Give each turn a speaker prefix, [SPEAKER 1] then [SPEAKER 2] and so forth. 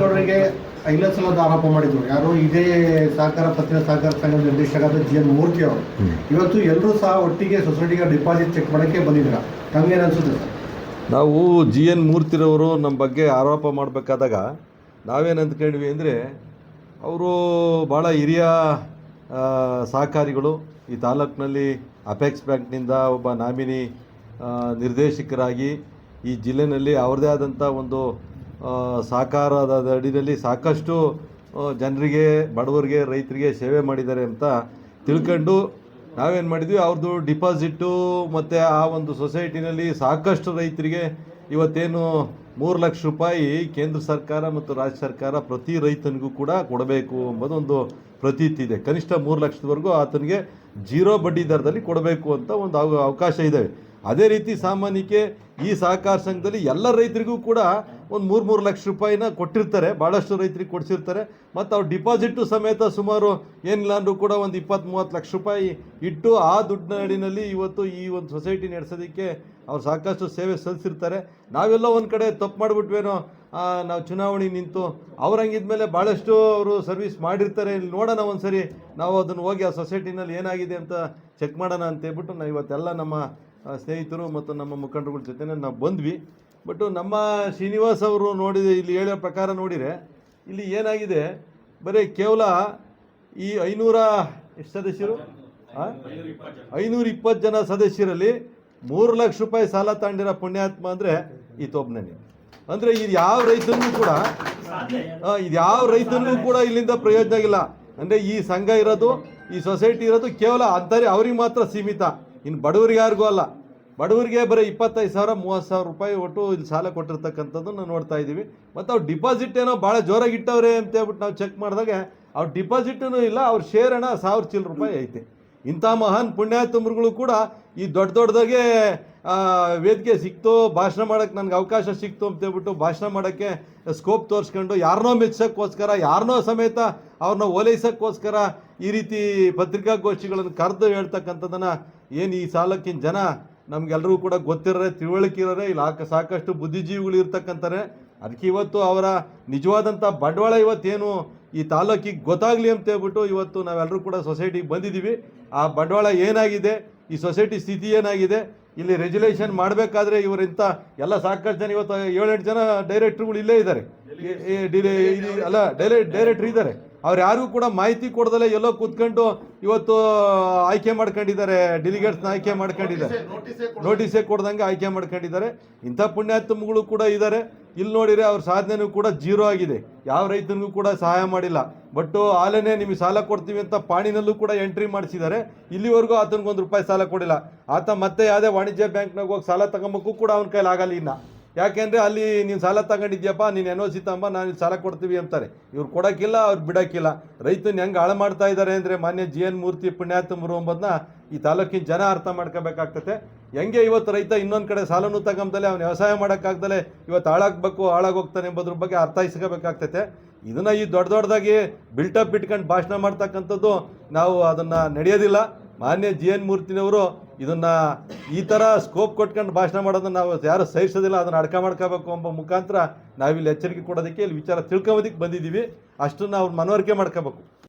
[SPEAKER 1] ಗೌಡರಿಗೆ ಐದು ಸಲದ ಆರೋಪ ಮಾಡಿದ್ರು. ಯಾರು ಇದೇ ಸಹಕಾರ ಪತ್ತಿನ ಸಹಕಾರ ಸಂಘದ ನಿರ್ದೇಶಕರಾದ ಜಿ ಎನ್ ಮೂರ್ತಿ ಅವರು. ಇವತ್ತು ಎಲ್ಲರೂ ಸಹ ಒಟ್ಟಿಗೆ ಸೊಸೈಟಿಗೆ ಡಿಪಾಸಿಟ್ ಚೆಕ್ ಮಾಡೋಕ್ಕೆ ಬಂದಿದ್ದೀರಾ? ತಮ್ಗೇನು ಅನ್ಸುತ್ತೆ ಸರ್?
[SPEAKER 2] ನಾವು ಜಿ ಎನ್ ಮೂರ್ತಿರವರು ನಮ್ಮ ಬಗ್ಗೆ ಆರೋಪ ಮಾಡಬೇಕಾದಾಗ ನಾವೇನು ಅಂದ್ಕೊಂಡ್ವಿ ಅಂದರೆ ಅವರು ಭಾಳ ಹಿರಿಯ ಸಹಕಾರಿಗಳು. ಈ ತಾಲೂಕಿನಲ್ಲಿ ಅಪೆಕ್ಸ್ ಬ್ಯಾಂಕ್ನಿಂದ ಒಬ್ಬ ನಾಮಿನಿ ನಿರ್ದೇಶಕರಾಗಿ ಈ ಜಿಲ್ಲೆಯಲ್ಲಿ ಅವ್ರದ್ದೇ ಆದಂಥ ಒಂದು ಸಹಕಾರದ ಅಡಿಯಲ್ಲಿ ಸಾಕಷ್ಟು ಜನರಿಗೆ, ಬಡವರಿಗೆ, ರೈತರಿಗೆ ಸೇವೆ ಮಾಡಿದ್ದಾರೆ ಅಂತ ತಿಳ್ಕೊಂಡು ನಾವೇನು ಮಾಡಿದ್ವಿ? ಅವ್ರದ್ದು ಡಿಪಾಸಿಟ್ಟು ಮತ್ತು ಆ ಒಂದು ಸೊಸೈಟಿನಲ್ಲಿ ಸಾಕಷ್ಟು ರೈತರಿಗೆ ಇವತ್ತೇನು ಮೂರು ಲಕ್ಷ ರೂಪಾಯಿ ಕೇಂದ್ರ ಸರ್ಕಾರ ಮತ್ತು ರಾಜ್ಯ ಸರ್ಕಾರ ಪ್ರತಿ ರೈತನಿಗೂ ಕೂಡ ಕೊಡಬೇಕು ಎಂಬುದೊಂದು ಪ್ರತೀತಿ ಇದೆ. ಕನಿಷ್ಠ ಮೂರು ಲಕ್ಷದವರೆಗೂ ಆತನಿಗೆ ಜೀರೋ ಬಡ್ಡಿ ದರದಲ್ಲಿ ಕೊಡಬೇಕು ಅಂತ ಒಂದು ಅವ- ಅವಕಾಶ ಇದೆ. ಅದೇ ರೀತಿ ಸಾಮಾನ್ಯಕ್ಕೆ ಈ ಸಹಕಾರ ಸಂಘದಲ್ಲಿ ಎಲ್ಲ ರೈತರಿಗೂ ಕೂಡ ಒಂದು ಮೂರು ಮೂರು ಲಕ್ಷ ರೂಪಾಯಿನ ಕೊಟ್ಟಿರ್ತಾರೆ ಭಾಳಷ್ಟು ರೈತರಿಗೆ ಕೊಡಿಸಿರ್ತಾರೆ. ಮತ್ತು ಅವ್ರು ಡಿಪಾಸಿಟ್ಟು ಸಮೇತ ಸುಮಾರು ಏನಿಲ್ಲ ಅಂದರೂ ಕೂಡ ಒಂದು ಇಪ್ಪತ್ತು ಮೂವತ್ತು ಲಕ್ಷ ರೂಪಾಯಿ ಇಟ್ಟು ಆ ದುಡ್ಡಿನ ಅಡಿನಲ್ಲಿ ಇವತ್ತು ಈ ಒಂದು ಸೊಸೈಟಿ ನಡೆಸೋದಕ್ಕೆ ಅವ್ರು ಸಾಕಷ್ಟು ಸೇವೆ ಸಲ್ಲಿಸಿರ್ತಾರೆ. ನಾವೆಲ್ಲ ಒಂದು ಕಡೆ ತಪ್ಪು ಮಾಡಿಬಿಟ್ವೇನೋ ನಾವು ಚುನಾವಣೆ ನಿಂತು ಅವ್ರು ಹಂಗಿದ್ಮೇಲೆ ಭಾಳಷ್ಟು ಅವರು ಸರ್ವಿಸ್ ಮಾಡಿರ್ತಾರೆ. ಇಲ್ಲಿ ನೋಡೋಣ ಒಂದು ಸರಿ ನಾವು ಅದನ್ನು ಹೋಗಿ ಆ ಸೊಸೈಟಿನಲ್ಲಿ ಏನಾಗಿದೆ ಅಂತ ಚೆಕ್ ಮಾಡೋಣ ಅಂತ ಹೇಳ್ಬಿಟ್ಟು ನಾವು ಇವತ್ತೆಲ್ಲ ನಮ್ಮ ಸ್ನೇಹಿತರು ಮತ್ತು ನಮ್ಮ ಮುಖಂಡರುಗಳ ಜೊತೆ ನಾವು ಬಂದ್ವಿ. ಬಟ್ ನಮ್ಮ ಶ್ರೀನಿವಾಸ್ ಅವರು ನೋಡಿದ ಇಲ್ಲಿ ಹೇಳೋ ಪ್ರಕಾರ ನೋಡಿದರೆ ಇಲ್ಲಿ ಏನಾಗಿದೆ? ಬರೀ ಕೇವಲ ಈ ಐನೂರ ಎಷ್ಟು ಸದಸ್ಯರು? ಐನೂರ ಇಪ್ಪತ್ತು ಜನ ಸದಸ್ಯರಲ್ಲಿ ಮೂರು ಲಕ್ಷ ರೂಪಾಯಿ ಸಾಲ ತಗೊಂಡಿರೋ ಪುಣ್ಯಾತ್ಮ ಅಂದರೆ ಈತೊಬ್ಬನೇ ಅಂದರೆ ಇದು ಯಾವ ರೈತನಿಗೂ ಕೂಡ ಇದು ಯಾವ ರೈತನಿಗೂ ಕೂಡ ಇಲ್ಲಿಂದ ಪ್ರಯೋಜನ ಆಗಿಲ್ಲ. ಅಂದರೆ ಈ ಸಂಘ ಇರೋದು, ಈ ಸೊಸೈಟಿ ಇರೋದು ಕೇವಲ ಅಂತಾರೆ ಅವ್ರಿಗೆ ಮಾತ್ರ ಸೀಮಿತ. ಇನ್ನು ಬಡವರಿಗೆ ಯಾರಿಗೂ ಅಲ್ಲ. ಬಡವರಿಗೆ ಬರೀ ಇಪ್ಪತ್ತೈದು ಸಾವಿರ, ಮೂವತ್ತು ಸಾವಿರ ರೂಪಾಯಿ ಒಟ್ಟು ಇಲ್ಲಿ ಸಾಲ ಕೊಟ್ಟಿರ್ತಕ್ಕಂಥದ್ದು ನಾವು ನೋಡ್ತಾ ಇದ್ದೀವಿ. ಮತ್ತು ಅವ್ರು ಡಿಪಾಸಿಟ್ ಏನೋ ಭಾಳ ಜೋರಾಗಿ ಇಟ್ಟವ್ರೆ ಅಂತ ಹೇಳ್ಬಿಟ್ಟು ನಾವು ಚೆಕ್ ಮಾಡಿದಾಗ ಅವ್ರ ಡಿಪಾಸಿಟೂ ಇಲ್ಲ, ಅವ್ರ ಶೇರ್ ಹಣ ಸಾವಿರ ಚಿಲ್ಲರ ರೂಪಾಯಿ ಐತೆ. ಇಂಥ ಮಹಾನ್ ಪುಣ್ಯಾತಮರುಗಳು ಕೂಡ ಈ ದೊಡ್ಡ ದೊಡ್ಡದಾಗೆ ವೇದಿಕೆ ಸಿಕ್ತು, ಭಾಷಣ ಮಾಡೋಕ್ಕೆ ನನಗೆ ಅವಕಾಶ ಸಿಕ್ತು ಅಂತ ಹೇಳ್ಬಿಟ್ಟು ಭಾಷಣ ಮಾಡೋಕ್ಕೆ ಸ್ಕೋಪ್ ತೋರಿಸ್ಕೊಂಡು ಯಾರನ್ನೋ ಮೆಚ್ಚೋಕ್ಕೋಸ್ಕರ ಯಾರನ್ನೋ ಸಮೇತ ಅವ್ರನ್ನ ಓಲೈಸೋಕ್ಕೋಸ್ಕರ ಈ ರೀತಿ ಪತ್ರಿಕಾಗೋಷ್ಠಿಗಳನ್ನು ಕರೆದು ಹೇಳ್ತಕ್ಕಂಥದ್ದನ್ನು ಏನು ಈ ಸಾಲಕ್ಕಿನ ಜನ ನಮಗೆಲ್ಲರಿಗೂ ಕೂಡ ಗೊತ್ತಿರೋರೆ ತಿಳುವಳಿಕೆ ಇರೋರೆ ಇಲ್ಲಿ ಆಕ ಸಾಕಷ್ಟು ಬುದ್ಧಿಜೀವಿಗಳು ಇರ್ತಕ್ಕಂತಾರೆ ಅದಕ್ಕೆ ಇವತ್ತು ಅವರ ನಿಜವಾದಂಥ ಬಂಡವಾಳ ಇವತ್ತೇನು ಈ ತಾಲೂಕಿಗೆ ಗೊತ್ತಾಗಲಿ ಅಂತ ಹೇಳ್ಬಿಟ್ಟು ಇವತ್ತು ನಾವೆಲ್ಲರೂ ಕೂಡ ಸೊಸೈಟಿಗೆ ಬಂದಿದ್ದೀವಿ. ಆ ಬಂಡವಾಳ ಏನಾಗಿದೆ ಈ ಸೊಸೈಟಿ ಸ್ಥಿತಿ ಏನಾಗಿದೆ ಇಲ್ಲಿ ರೆಜುಲೇಷನ್ ಮಾಡಬೇಕಾದ್ರೆ ಇವರಿಂಥ ಎಲ್ಲ ಸಾಕಷ್ಟು ಜನ ಇವತ್ತು ಏಳೆಂಟು ಜನ ಡೈರೆಕ್ಟ್ರುಗಳು ಇಲ್ಲೇ ಇದ್ದಾರೆ. ಅಲ್ಲ ಡೈರೆ ಡೈರೆಕ್ಟ್ರ್ ಇದ್ದಾರೆ. ಅವ್ರು ಯಾರಿಗೂ ಕೂಡ ಮಾಹಿತಿ ಕೊಡದಲ್ಲೇ ಎಲ್ಲೋ ಕೂತ್ಕೊಂಡು ಇವತ್ತು ಆಯ್ಕೆ ಮಾಡ್ಕೊಂಡಿದ್ದಾರೆ ಡೆಲಿಗೇಟ್ಸ್ನ ಆಯ್ಕೆ ಮಾಡ್ಕೊಂಡಿದ್ದಾರೆ. ನೋಟಿಸೇ ಕೊಡ್ದಂಗೆ ಆಯ್ಕೆ ಮಾಡ್ಕೊಂಡಿದ್ದಾರೆ. ಇಂಥ ಪುಣ್ಯಾತ್ಮಗಳು ಕೂಡ ಇದ್ದಾರೆ. ಇಲ್ಲಿ ನೋಡಿದರೆ ಅವ್ರ ಸಾಧನೆನೂ ಕೂಡ ಜೀರೋ ಆಗಿದೆ. ಯಾವ ರೈತನಿಗೂ ಕೂಡ ಸಹಾಯ ಮಾಡಿಲ್ಲ. ಬಟ್ ಆಲೇನೆ ನಿಮಗೆ ಸಾಲ ಕೊಡ್ತೀವಿ ಅಂತ ಪಾಣಿನಲ್ಲೂ ಕೂಡ ಎಂಟ್ರಿ ಮಾಡಿಸಿದ್ದಾರೆ. ಇಲ್ಲಿವರೆಗೂ ಆತನಿಗೊಂದು ರೂಪಾಯಿ ಸಾಲ ಕೊಡಿಲ್ಲ. ಆತ ಮತ್ತೆ ಯಾವುದೇ ವಾಣಿಜ್ಯ ಬ್ಯಾಂಕ್ನಾಗ ಹೋಗಿ ಸಾಲ ತಗೊಂಬಕ್ಕೂ ಕೂಡ ಅವನ ಕೈಲಿ ಆಗಲ್ಲ ಇನ್ನ. ಯಾಕೆಂದ್ರೆ ಅಲ್ಲಿ ನೀನು ಸಾಲ ತಗೊಂಡಿದ್ಯಪ್ಪ, ನೀನು ಎನ್ ಒ ಸಿ ನಾನು ಸಾಲ ಕೊಡ್ತೀವಿ ಅಂತಾರೆ. ಇವ್ರು ಕೊಡೋಕ್ಕಿಲ್ಲ, ಅವ್ರು ಬಿಡೋಕ್ಕಿಲ್ಲ. ರೈತನ ಹೆಂಗೆ ಹಾಳು ಮಾಡ್ತಾ ಇದ್ದಾರೆ ಅಂದರೆ ಮಾನ್ಯ ಜಿ ಎನ್ ಮೂರ್ತಿ ಪುಣ್ಯಾತ್ಮರು ಎಂಬುದನ್ನ ಈ ತಾಲೂಕಿನ ಜನ ಅರ್ಥ ಮಾಡ್ಕೋಬೇಕಾಗ್ತದೆ ಹೆಂಗೆ ಇವತ್ತು ರೈತ ಇನ್ನೊಂದು ಕಡೆ ಸಾಲನೂ ತಗೊಂಬದಲೇ, ಅವ್ನು ವ್ಯವಸಾಯ ಮಾಡೋಕ್ಕಾಗ್ದಲೆ ಇವತ್ತು ಹಾಳಾಗಬೇಕು, ಹಾಳಾಗೋಗ್ತಾನೆ ಎಂಬುದ್ರ ಬಗ್ಗೆ ಅರ್ಥೈಸ್ಕೋಬೇಕಾಗ್ತೈತೆ ಇದನ್ನು ಈ ದೊಡ್ಡ ದೊಡ್ಡದಾಗಿ ಬಿಲ್ಟಪ್ ಇಟ್ಕೊಂಡು ಭಾಷಣ ಮಾಡ್ತಕ್ಕಂಥದ್ದು ನಾವು ಅದನ್ನು ನಡೆಯೋದಿಲ್ಲ. ಮಾನ್ಯ ಜಿ ಎನ್ ಮೂರ್ತಿನವರು ಇದನ್ನ ಈ ಥರ ಸ್ಕೋಪ್ ಕೊಟ್ಕೊಂಡು ಭಾಷಣ ಮಾಡೋದನ್ನ ನಾವು ಯಾರು ಸಹಿಸೋದಿಲ್ಲ, ಅದನ್ನು ಅಡ್ಕ ಮಾಡ್ಕೋಬೇಕು ಎಂಬ ಮುಖಾಂತರ ನಾವಿಲ್ಲಿ ಎಚ್ಚರಿಕೆ ಕೊಡೋದಕ್ಕೆ ಇಲ್ಲಿ ವಿಚಾರ ತಿಳ್ಕೊಬೋದಕ್ಕೆ ಬಂದಿದ್ದೀವಿ. ಅಷ್ಟನ್ನು ಅವ್ರು ಮನವರಿಕೆ ಮಾಡ್ಕೋಬೇಕು.